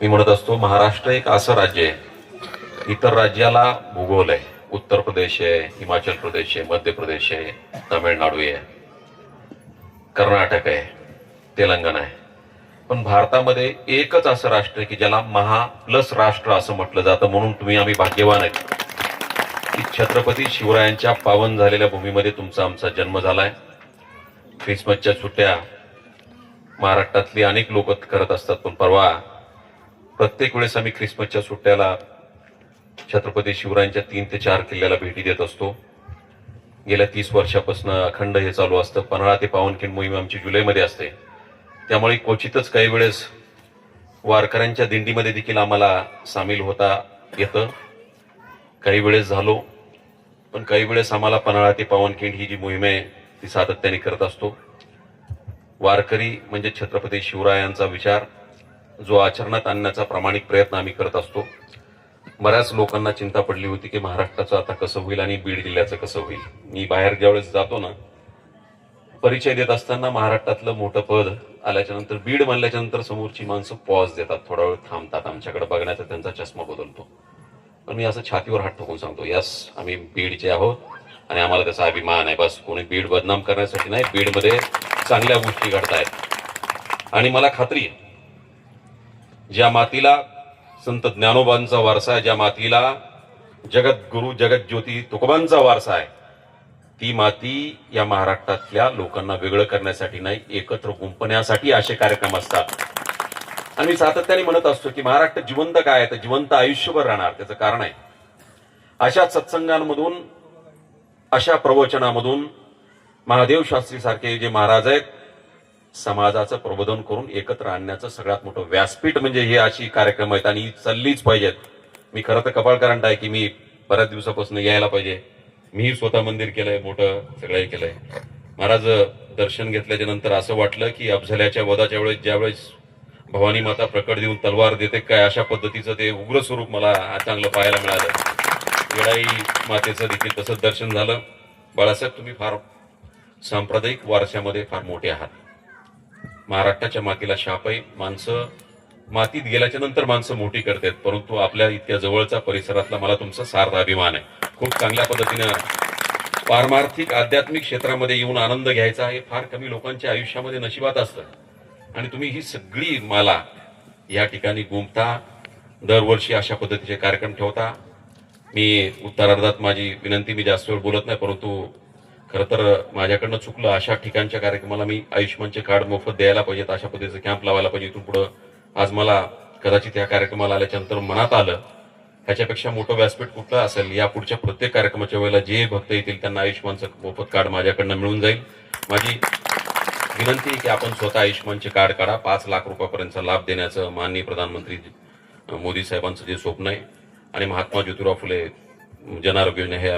मी म्हणत असतो महाराष्ट्र एक असं राज्य आहे. इतर राज्याला भूगोल आहे. उत्तर प्रदेश आहे हिमाचल प्रदेश आहे मध्य प्रदेश आहे तामिळनाडू आहे. कर्नाटक आहे तेलंगणा आहे. पण भारतामध्ये एकच असं राष्ट्र आहे की ज्याला महा प्लस राष्ट्र असं म्हटलं जातं म्हणून तुम्ही आम्ही भाग्यवान आहेत. की छत्रपती शिवरायांच्या पावन झालेल्या भूमीमध्ये तुमचा आमचा जन्म झालाय. ख्रिसमसच्या सुट्ट्या महाराष्ट्रातली अनेक लोक करत असतात पण परवा प्रत्येक वेळेस आम्ही ख्रिसमसच्या सुट्ट्याला छत्रपती शिवरायांच्या तीन ते चार किल्ल्याला भेटी देत असतो. गेल्या तीस वर्षापासून अखंड हे चालू असतं. पन्हाळा ते पावनखिंड मोहीम आमची जुलैमध्ये असते. त्यामुळे क्वचितच काही वेळेस वारकऱ्यांच्या दिंडीमध्ये देखील आम्हाला सामील होता येतं. काही वेळेस झालो पण काही वेळेस आम्हाला पन्हाळा ते पावनखिंड ही जी मोहीम आहे ती सातत्याने करत असतो. वारकरी म्हणजे छत्रपती शिवरायांचा विचार. जो आचरणात आणण्याचा प्रामाणिक प्रयत्न आम्ही करत असतो. बऱ्याच लोकांना चिंता पडली होती की महाराष्ट्राचं आता कसं होईल आणि बीड जिल्ह्याचं कसं होईल. मी बाहेर ज्यावेळेस जातो ना परिचय देत असताना महाराष्ट्रातलं मोठं पद आल्याच्यानंतर बीड म्हणल्याच्या नंतर समोरची माणसं पॉज देतात थोडा वेळ थांबतात आमच्याकडे बघण्याचा त्यांचा चष्मा बदलतो. पण मी असं छातीवर हात ठोकून सांगतो यस आम्ही बीडचे आहोत आणि आम्हाला त्याचा अभिमान आहे. बस कोणी बीड बदनाम करण्यासाठी नाही बीडमध्ये चांगल्या गोष्टी घडतायत. आणि मला खात्री आहे ज्या मातीला संत ज्ञानोबांचा वारसा आहे ज्या मातीला जगद्गुरु जगज्योती तुकोबांचा वारसा आहे ती माती या महाराष्ट्रातल्या लोकांना वेगळं करण्यासाठी नाही एकत्र गुंपण्यासाठी असे कार्यक्रम असतात. आणि मी सातत्याने म्हणत असतो की महाराष्ट्र जिवंत काय आहे? तर जिवंत आयुष्यभर राहणार त्याचं कारण आहे. अशा सत्संगांमधून अशा प्रवचनामधून महादेव शास्त्री सारखे जे महाराज आहेत समाजाचं प्रबोधन करून एकत्र आणण्याचं सगळ्यात मोठं व्यासपीठ म्हणजे हे अशी कार्यक्रम आहेत आणि ही चाललीच पाहिजेत मी खरं तर कपाळकरंट आहे की मी बऱ्याच दिवसापासून यायला पाहिजे. मीही स्वतः मंदिर केलंय मोठं सगळं हे केलंय. महाराज दर्शन घेतल्याच्या नंतर असं वाटलं की अफझल्याच्या वधाच्या वेळेस ज्यावेळेस भवानी माता प्रकट देऊन तलवार देते काय अशा पद्धतीचं ते उग्र स्वरूप मला चांगलं पाहायला मिळालं. येळाई मातेचं देखील तसंच दर्शन झालं. बाळासाहेब तुम्ही फार सांप्रदायिक वारशामध्ये फार मोठे आहात. महाराष्ट्राच्या मातीला शाप आहे माणसं मातीत गेल्याच्यानंतर माणसं मोठी करतात परंतु आपल्या इतक्या जवळचा परिसरातला मला तुमचा सार्थ अभिमान आहे. खूप चांगल्या पद्धतीनं पारमार्थिक आध्यात्मिक क्षेत्रामध्ये येऊन आनंद घ्यायचा हे फार कमी लोकांच्या आयुष्यामध्ये नशिबात असतं. आणि तुम्ही ही सगळी माला या ठिकाणी गुंपता दरवर्षी अशा पद्धतीचे कार्यक्रम ठेवता. मी उत्तरार्धात माझी विनंती मी जास्त वेळ बोलत नाही परंतु खरं तर माझ्याकडनं चुकलं. अशा ठिकाणच्या कार्यक्रमाला मी आयुष्यमानचे कार्ड मोफत द्यायला पाहिजेत. अशा पद्धतीचं कॅम्प लावायला पाहिजे. इथून पुढं आज मला कदाचित या कार्यक्रमाला आल्याच्यानंतर मनात आलं. ह्याच्यापेक्षा मोठं व्यासपीठ कुठलं असेल? या पुढच्या प्रत्येक कार्यक्रमाच्या वेळेला जे भक्त येतील त्यांना आयुष्यमानचं मोफत कार्ड माझ्याकडनं मिळून जाईल. माझी विनंती की आपण स्वतः आयुष्यमानचे कार्ड काढा. पाच लाख रुपयापर्यंतचा लाभ देण्याचं माननीय प्रधानमंत्री मोदी साहेबांचं जे स्वप्न आहे. आणि महात्मा ज्योतिराव फुले जन आरोग्य योजना हे